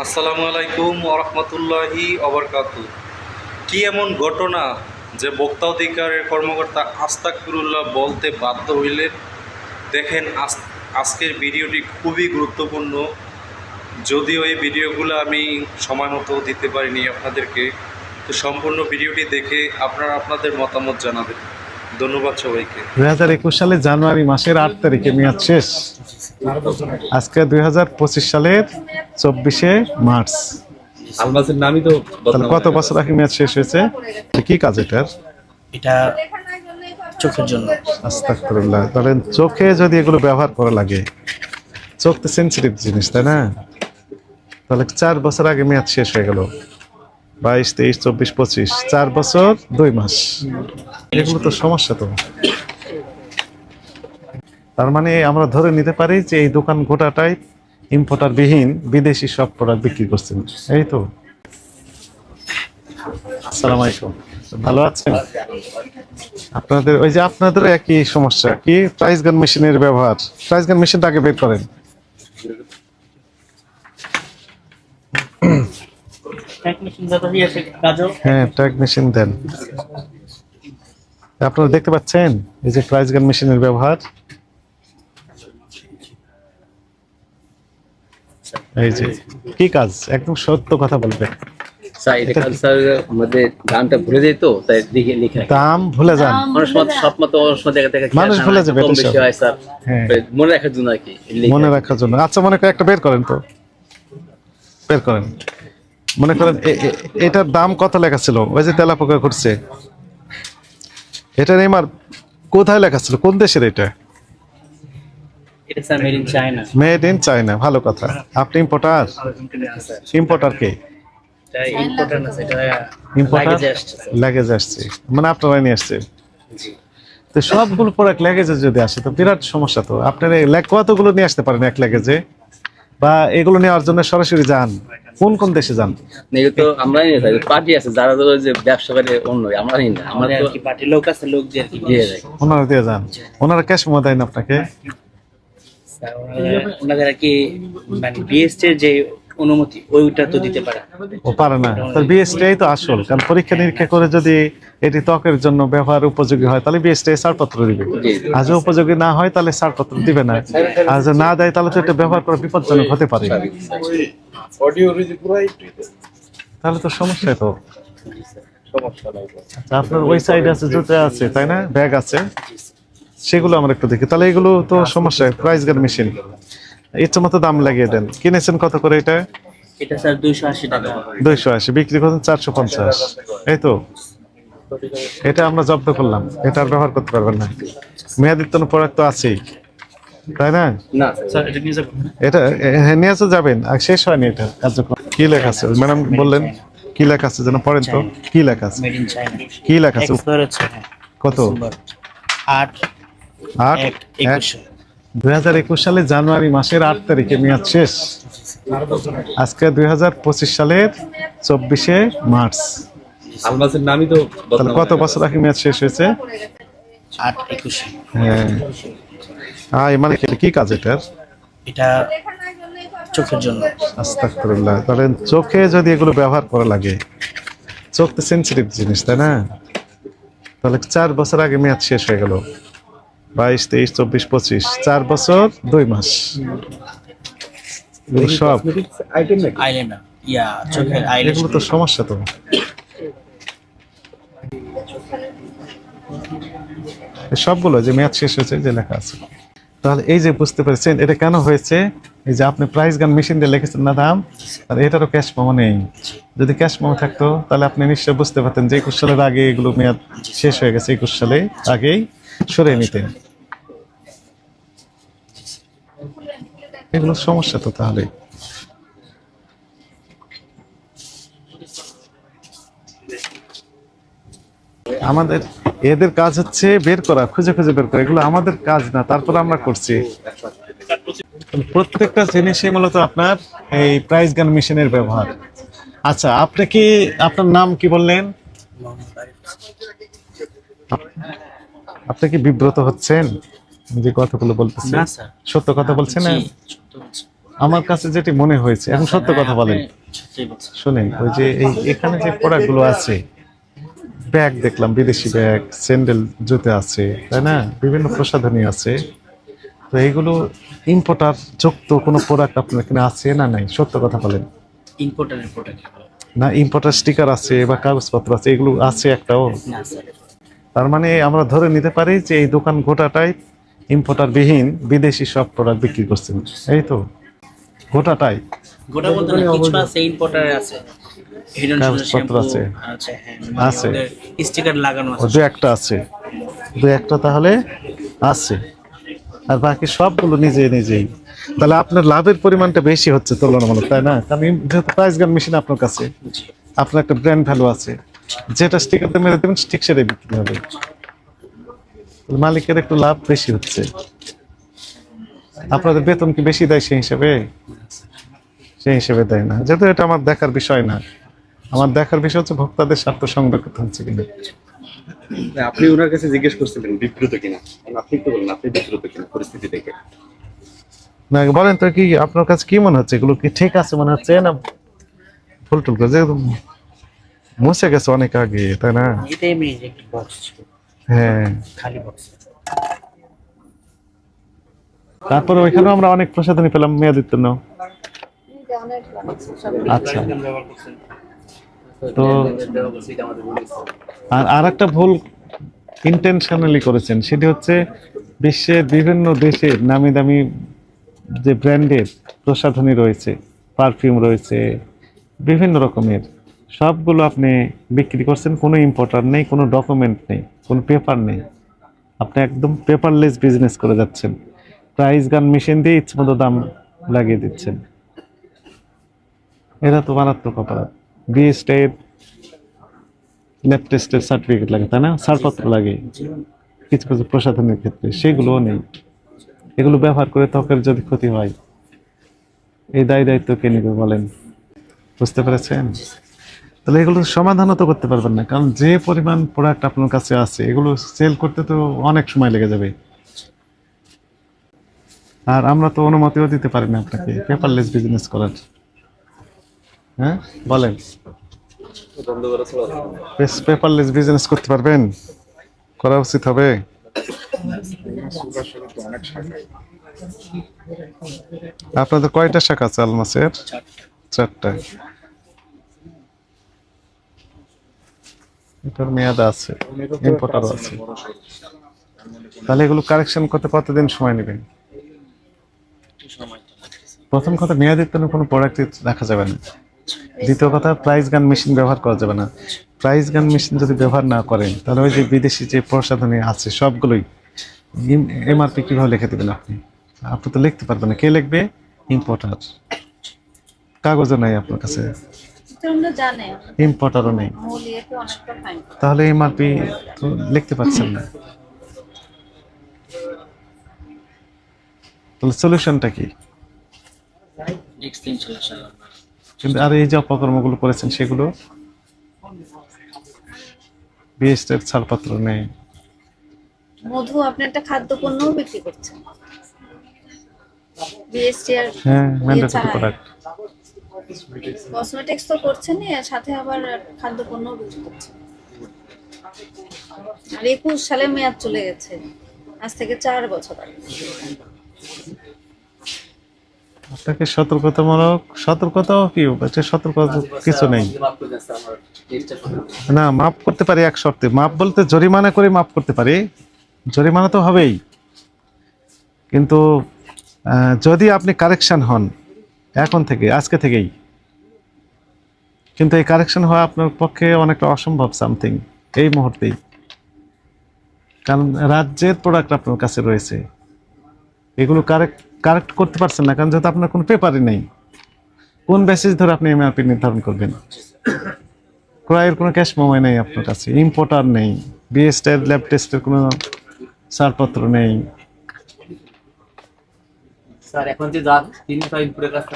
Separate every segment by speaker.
Speaker 1: আসসালামু আলাইকুম ওরহমতুল্লাহি অবরকাত কি এমন ঘটনা যে ভোক্তা অধিকারের কর্মকর্তা আস্তাকুরুল্লাহ বলতে বাধ্য হইলেন দেখেন, আজ- আজকের ভিডিওটি খুবই গুরুত্বপূর্ণ। যদিও এই ভিডিওগুলো আমি সময় মতো দিতে পারিনি আপনাদেরকে, তো সম্পূর্ণ ভিডিওটি দেখে আপনারা আপনাদের মতামত জানাবেন। ধন্যবাদ সবাইকে।
Speaker 2: দুই হাজার একুশ সালের জানুয়ারি মাসের আট তারিখে মেয়াদ শেষ। আজকে দুই হাজার পঁচিশ সালের চব্বিশে মার্চ।
Speaker 3: আলমাসের নামই তো
Speaker 2: তাহলে কত বছর আগে মেয়াদ শেষ হয়েছে? কি কাজ এটার?
Speaker 4: এটা চোখের জন্য।
Speaker 2: আস্তাকফিরুল্লাহ তাহলে চোখে যদি এগুলো ব্যবহার করা লাগে চোখ তো সেন্সিটিভ জিনিস তাই না? তাহলে চার বছর আগে মেয়াদ শেষ হয়ে গেল। বাইশ, তেইশ, চব্বিশ, পঁচিশ। চার বছর, দুই মাস। এগুলো তো সমস্যা তো। তার মানে আমরা ধরে নিতে পারি যে এই দোকান গোটাটাই ইম্পোর্টার বিহীন বিদেশি সব প্রোডাক্ট বিক্রি করছেন। এই তো। আসসালামু আলাইকুম। ভালো আছেন? আপনাদের ওই যে আপনাদের একই সমস্যা, কি? প্রাইস গান মেশিনের ব্যবহার। প্রাইস গান মেশিনটা আগে বের করেন। হ্যাঁ ট্যাগ মেশিন দেন। আপনারা দেখতে পাচ্ছেন? এই যে প্রাইস গান মেশিনের ব্যবহার। এই যে কি কাজ? একদম সত্য কথা বলবেন।
Speaker 3: ভুলে যেত তাই লিখে লিখে
Speaker 2: দাম ভুলে যান।
Speaker 3: মানুষ
Speaker 2: ভুলে যাবে।
Speaker 3: হয় স্যার। মনে রাখার জন্য আর কি
Speaker 2: মনে রাখার জন্য। আচ্ছা মনে করেন একটা বের করেন তো। বের করেন। মনে করেন এটার দাম কত লেখা ছিল? ওই যে তেলা পোকা করছে এটা নেমার কোথায় লেখা ছিল? কোন দেশের এটা?
Speaker 4: এটা sir made in China
Speaker 2: made in China ভালো কথা। আপনি ইম্পোর্টার ইম্পোর্টার কে? ইম্পোর্টার
Speaker 4: লাগেজে আসছে স্যার।
Speaker 2: লেগেজ আসছে। মানে আপনারা নিয়ে আসছে। তো সবগুলো প্রোডাক্ট লেগেজে যদি আসে তো বিরাট সমস্যা তো। আপনার কতগুলো নিয়ে আসতে পারেন এক লেগেজে বা এগুলো নেওয়ার জন্য সরাসরি যান। কোন কোন দেশে যান?
Speaker 3: তো আমরাই নিয়ে পার্টি আছে যারা ধরো যে ব্যবসা করে অন্য না আমরা
Speaker 4: কি পার্টি লোক আছে লোক দিয়ে আর কি
Speaker 3: দিয়ে দেয়
Speaker 2: ওনারা দিয়ে যান। ওনারা ক্যাশ দেন আপনাকে?
Speaker 4: ওনাদের কি মানে বিএসটি যে অনুমতি ওইটা তো দিতে পারে।
Speaker 2: ও পারে না। তাহলে বিএসটিআই তো আসল কারণ পরীক্ষা নিরীক্ষা করে যদি এটি ত্বকের জন্য ব্যবহার উপযোগী হয় তাহলে বিএসটিআই ছাড়পত্র দিবে।
Speaker 3: জি।
Speaker 2: আজ উপযোগী না হয় তাহলে ছাড়পত্র দিবে না। আর যদি না দেয় তাহলে তো এটা ব্যবহার করা বিপজ্জনক হতে পারে। তাহলে তো সমস্যা তো আচ্ছা, আপনার ওই সাইড আছে জুতো আছে তাই না? ব্যাগ আছে। সেগুলো আমরা একটু দেখি। তাহলে এগুলো তো সমস্যা প্রাইস গান মেশিন ইচ্ছে মতো দাম লাগিয়ে দেন। কিনেছেন কত করে এটা?
Speaker 4: এটা স্যার দুইশো আশি টাকা।
Speaker 2: দুইশো আশি বিক্রি করছেন চারশো পঞ্চাশ। এই তো এটা আমরা জব্দ করলাম। এটা আর ব্যবহার করতে পারবেন না। মেয়াদিত্তন প্রোডাক্ট তো আছেই। তাই না?
Speaker 3: না
Speaker 4: স্যার এটা নিয়ে যাব
Speaker 2: এটা হ্যাঁ, নিয়ে যাবেন। আর শেষ হয়নি এটা কার্যক্রম। কি লেখা আছে? ম্যাডাম বললেন কি লেখা আছে যেন পড়েন তো? কি লেখা আছে? কি লেখা আছে?
Speaker 4: হ্যাঁ।
Speaker 2: কত?
Speaker 4: ডিসেম্বর আট
Speaker 2: আট
Speaker 4: এক একুশে।
Speaker 2: দুই হাজার একুশ সালের জানুয়ারি মাসের আট তারিখে মেয়াদ শেষ। আজকে দুই হাজার পঁচিশ সালের চব্বিশে মার্চ।
Speaker 3: নামই তো
Speaker 2: তাহলে কত বছর আগে মেয়াদ শেষ হয়েছে? হ্যাঁ। আয় মানে কি- কি কাজ এটার?
Speaker 4: এটা চোখের জন্য।
Speaker 2: চোখে যদি এগুলো ব্যবহার করা লাগে চোখ তো সেন্সিটিভ জিনিস তাই না? তাহলে চার বছর আগে মেয়াদ শেষ হয়ে গেল। বাইশ তেইশ চব্বিশ পঁচিশ। চার বছর দুই মাস। সব।
Speaker 4: ইয়া আইল্যান্ড
Speaker 2: এগুলো তো সমস্যা তো। সবগুলো যে মেয়াদ শেষ হয়েছে যে লেখা আছে। তাহলে এই যে বুঝতে পেরেছেন এটা কেন হয়েছে? এই যে আপনি প্রাইস গান মেশিন দিয়ে লিখেছেন না দাম আর এটারও ক্যাশ মেমো নেই। যদি ক্যাশ মেমো থাকতো তাহলে আপনি নিশ্চয় বুঝতে পারতেন যে একুশ সালের আগে এগুলো মেয়াদ শেষ হয়ে গেছে একুশ সালে আগেই। সরিয়ে নিতেন এগুলো সমস্যা তো তাহলে। আমাদের এদের কাজ হচ্ছে বের করা, খুঁজে খুঁজে বের করা। এগুলো আমাদের কাজ না, তারপর আমরা করছি। প্রত্যেকটা জিনিসই মূলত আপনার এই প্রাইস গান মেশিনের ব্যবহার। আচ্ছা আপনি কি, আপনার নাম কি বললেন? আপনি কি বিব্রত হচ্ছেন? যে কথাগুলো বলতেছেন সত্য কথা বলছেন। আমার কাছে যেটি মনে হয়েছে এখন সত্য কথা বলেন। শুনেন ওই যে এই এখানে যে প্রোডাক্টগুলো আছে ব্যাগ দেখলাম বিদেশি ব্যাগ স্যান্ডেল জুতো আছে তাই না? বিভিন্ন প্রসাধনী আছে। তো এইগুলো ইম্পোর্টার যুক্ত কোনো প্রোডাক্ট আপনার এখানে আছে না নাই? সত্য কথা বলেন।
Speaker 4: ইম্পোর্টারের প্রোডাক্ট
Speaker 2: না ইম্পোর্টার স্টিকার আছে বা কাগজপত্র আছে এগুলো আছে একটাও?
Speaker 4: না স্যার।
Speaker 2: তার মানে আমরা ধরে নিতে পারি যে এই দোকান গোটাটাই ইম্পোর্টার বিহীন বিদেশি সব প্রোডাক্ট বিক্রি করছেন এই তো গোটাটাই।
Speaker 4: গোটা বলতে না কিছু আছে ইম্পোর্টারে আছে।
Speaker 2: কাগজপত্র আছে।
Speaker 4: আছে হ্যাঁ স্টিকার লাগানো আছে।
Speaker 2: দু একটা আছে। দু একটা তাহলে আছে। আর বাকি সবগুলো নিজে নিজেই। তাহলে আপনার লাভের পরিমাণটা বেশি হচ্ছে তুলনামূলক তাই না? কারণ এই যেহেতু প্রাইস গান মেশিন আপনার কাছে। আপনার একটা ব্র্যান্ড ভ্যালু আছে। যেটা স্টিকারতে মেরে দেবেন ঠিক সেটাই বিক্রি হবে। মালিকের একটু লাভ বেশি হচ্ছে। আপনাদের বেতন কি বেশি দেয় সেই হিসেবে? সেই হিসেবে দেয় না। যেহেতু এটা আমার দেখার বিষয় না আমার দেখার বিষয় হচ্ছে ভোক্তাদের স্বার্থ সংরক্ষিত হচ্ছে কিনা।
Speaker 5: আপনি ওনার কাছে জিজ্ঞেস করছিলেন বিব্রত কিনা? আপনি তো বলেন আপনি বিব্রত কিনা পরিস্থিতি দেখে?
Speaker 2: না বলেন তো কি আপনার কাছে কি মনে হচ্ছে? এগুলো কি ঠিক আছে মনে হচ্ছে? না ভুল টুল করে মুছে গেছে অনেক আগে তাই না?
Speaker 4: বক্স ছিল।
Speaker 2: হ্যাঁ।
Speaker 4: খালি বক্স
Speaker 2: তারপরে ওইখানেও আমরা অনেক প্রসাধনী পেলাম মেয়াদিত্ব নাও। আচ্ছা। তো আর আর একটা ভুল ইন্টেনশনালি করেছেন সেটি হচ্ছে বিশ্বের বিভিন্ন দেশের নামি দামি যে ব্র্যান্ডের প্রসাধনী রয়েছে পারফিউম রয়েছে বিভিন্ন রকমের। সবগুলো আপনি বিক্রি করছেন, কোনো ইম্পোর্টার নেই, কোনো ডকুমেন্ট নেই, কোনো পেপার নেই। আপনি একদম পেপারলেস বিজনেস করে যাচ্ছেন। প্রাইস গান মেশিন দিয়ে ইচ্ছে দাম লাগিয়ে দিচ্ছেন। এটা তো মারাত্মক অপরাধ। বিএসটের ল্যাব টেস্টের সার্টিফিকেট লাগে, তাই না? ছাড়পত্র লাগে। কিছু কিছু প্রসাধনের ক্ষেত্রে সেগুলোও নেই। এগুলো ব্যবহার করে ত্বকের যদি ক্ষতি হয়, এই দায় দায়িত্ব কে নেবে বলেন? বুঝতে পেরেছেন? তাহলে এগুলো সমাধানও তো করতে পারবেন না। কারণ যে পরিমাণ প্রোডাক্ট আপনার কাছে আছে, এগুলো সেল করতে তো অনেক সময় লেগে যাবে। আর আমরা তো অনুমতিও দিতে পারি না আপনাকে পেপারলেস বিজনেস করার। হ্যাঁ বলেন। পেপারলেস বিজনেস করতে পারবেন? করা উচিত হবে? আপনাদের কয়টা শাখা আছে আলমাসের? চারটা। এটার মেয়াদ আছে ইম্পোর্টারও আছে। তাহলে এগুলো কারেকশন করতে কতদিন সময় নেবেন? প্রথম কথা মেয়াদিত্ব কোনো প্রোডাক্ট রাখা যাবে না। দ্বিতীয় কথা প্রাইস গান মেশিন ব্যবহার করা যাবে না। প্রাইস গান মেশিন যদি ব্যবহার না করেন তাহলে ওই যে বিদেশি যে প্রসাধনী আছে সবগুলোই এমআরপি কীভাবে লিখে দেবেন আপনি? আপনি তো লিখতে পারবেন না। কে লিখবে? ইম্পোর্টার কাগজও নাই আপনার কাছে। ইম্পোর্টারও নেই। তাহলে এমআরপি লিখতে পারছেন না। তাহলে সলিউশনটা কি? কিন্তু আর এই যে অপকর্মগুলো করেছেন সেগুলো? বিএসটের ছাড়পত্র নেই।
Speaker 6: মধু আপনি একটা খাদ্য পণ্যও বিক্রি করছেন। বিএসটি আর
Speaker 2: হ্যাঁ
Speaker 6: ইয়ে
Speaker 2: ম্যান্ডেটরি প্রোডাক্ট
Speaker 6: কসমেটিক্স তো করছেনই আর সাথে আবার খাদ্য পণ্যও বিক্রি করছেন। আর একুশ সালে মেয়াদ চলে গেছে। আজ থেকে চার বছর আগে।
Speaker 2: আপনাকে সতর্কতামূলক সতর্কতাও কি এটা সতর্কতা কিছু নেই। না মাফ করতে পারি এক শর্তে। মাপ বলতে জরিমানা করে মাফ করতে পারি। জরিমানা তো হবেই। কিন্তু যদি আপনি কারেকশন হন এখন থেকে আজকে থেকেই কিন্তু এই কারেকশন হওয়া আপনার পক্ষে অনেকটা অসম্ভব সামথিং, এই মুহূর্তেই। কারণ রাজ্যের প্রোডাক্ট আপনার কাছে রয়েছে। এগুলো কারেক্ট কারেক্ট করতে পারছেন না, কারণ যেহেতু আপনার কোনো পেপারই নেই। কোন বেসিস ধরে আপনি এমআরপি নির্ধারণ করবেন? ক্রয়ের কোনো ক্যাশ মোমাই নেই আপনার কাছে ইম্পোর্টার নেই বিএসটের ল্যাব টেস্টের কোনো ছাড়পত্র নেই।
Speaker 3: স্যার, এখন যে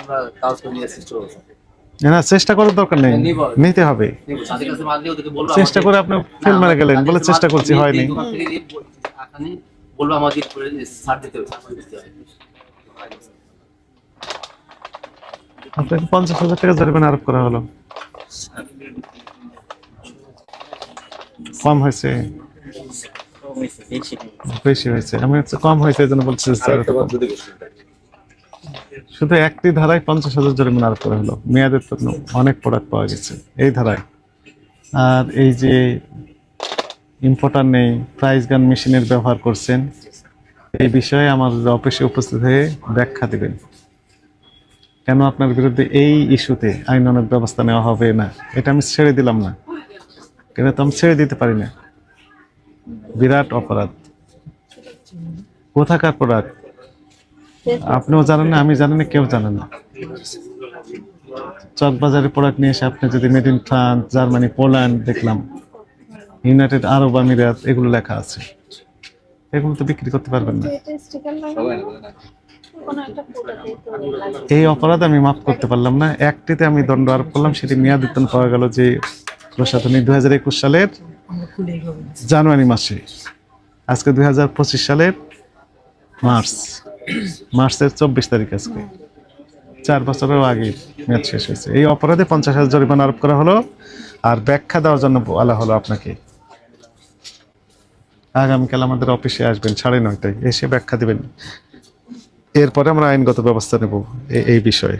Speaker 3: আমরা
Speaker 2: না চেষ্টা করার দরকার নেই। নিতে হবে। চেষ্টা করে আপনি ফেল মারা গেলেন বলে চেষ্টা করছি হয়নি।
Speaker 3: বলব আমাদের ছাড় দিতে হবে ছাড় দিতে হবে।
Speaker 2: আপনাকে পঞ্চাশ হাজার টাকা জরিমানা আরোপ করা হলো। কম হয়েছে। বেশি হয়েছে। আমি হচ্ছে কম হয়েছে এই জন্য বলছি স্যার। শুধু একটি ধারায় পঞ্চাশ হাজার জরিমানা আরোপ করা হলো। মেয়াদের জন্য অনেক প্রোডাক্ট পাওয়া গেছে এই ধারায়। আর এই যে ইম্পোর্টার নেই প্রাইস গান মেশিনের ব্যবহার করছেন, এই বিষয়ে আমার অফিসে উপস্থিত হয়ে ব্যাখ্যা দিবেন। কেন আপনার বিরুদ্ধে এই ইস্যুতে আইনানুগ ব্যবস্থা নেওয়া হবে না? এটা আমি ছেড়ে দিলাম না। এটা তো আমি ছেড়ে দিতে পারি না? বিরাট অপরাধ। কোথাকার প্রোডাক্ট? আপনিও জানেন না, আমি জানি না, কেউ জানে না। চকবাজারে প্রোডাক্ট নিয়ে এসে আপনি যদি made in France Germany Poland দেখলাম ইউনাইটেড আরব আমিরাত এগুলো লেখা আছে। এগুলো তো বিক্রি করতে পারবেন না। এই অপরাধ আমি মাফ করতে পারলাম না। একটিতে আমি দণ্ড আরোপ করলাম, সেটি মেয়াদোত্তন পাওয়া গেল যে প্রশাসনিক দুই হাজার একুশ সালের জানুয়ারি মাসে। আজকে দুই হাজার পঁচিশ সালের মার্চ। মার্চের চব্বিশ তারিখ আজকে। চার বছরের আগে মেয়াদ শেষ হয়েছে। এই অপরাধে পঞ্চাশ হাজার জরিমানা আরোপ করা হলো আর ব্যাখ্যা দেওয়ার জন্য বলা হলো আপনাকে। আগামীকাল আমাদের অফিসে আসবেন সাড়ে নয়টায়। এসে ব্যাখ্যা দেবেন। এরপরে আমরা আইনগত ব্যবস্থা নেব এই বিষয়ে।